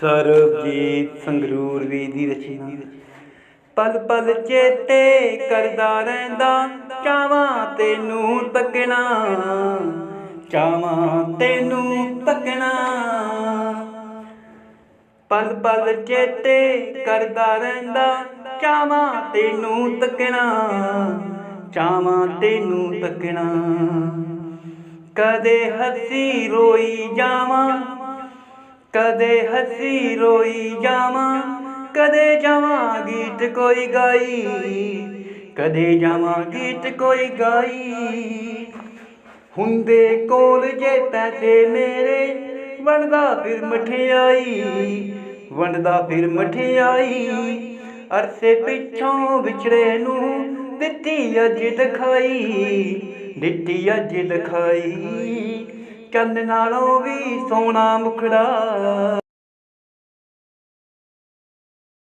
ਸਰਬਜੀਤ ਸੰਗਰੂਰ ਵੀ ਦੀ ਰਚਨਾ ਪਲ ਪਲ ਚੇਤੇ ਕਰਦਾ ਰਹਿੰਦਾ, ਚਾਵਾਂ ਤੈਨੂੰ ਤੱਕਣਾ, ਚਾਵਾਂ ਤੈਨੂੰ ਤੱਕਣਾ। ਪਲ ਪਲ ਚੇਤੇ ਕਰਦਾ ਰਹਿੰਦਾ, ਚਾਵਾਂ ਤੈਨੂੰ ਤੱਕਣਾ, ਚਾਵਾਂ ਤੈਨੂੰ ਤੱਕਣਾ। ਕਦੇ ਹੱਸੀ ਰੋਈ ਜਾਵਾਂ ਕਦੇ ਹੱਸੀ ਰੋਈ ਜਾਵਾਂ, ਕਦੇ ਜਾਵਾਂ ਗੀਤ ਕੋਈ ਗਾਈ, ਕਦੇ ਜਾਵਾਂ ਗੀਤ ਕੋਈ ਗਾਈ। ਹੁੰਦੇ ਕੋਲ ਜੇ ਪੈਸੇ ਮੇਰੇ, ਵੰਡਦਾ ਫਿਰ ਮਠਿਆਈ, ਵੰਡਦਾ ਫਿਰ ਮਠਿਆਈ। ਅਰਸੇ ਪਿੱਛੋਂ ਵਿਛੜੇ ਨੂੰ ਦਿੱਤੀ ਅੱਜ ਦਿਖਾਈ, ਦਿੱਤੀ ਅੱਜ ਦਿਖਾਈ। ਚੰਦ ਨਾਲੋਂ ਵੀ ਸੋਨਾ ਮੁਖੜਾ।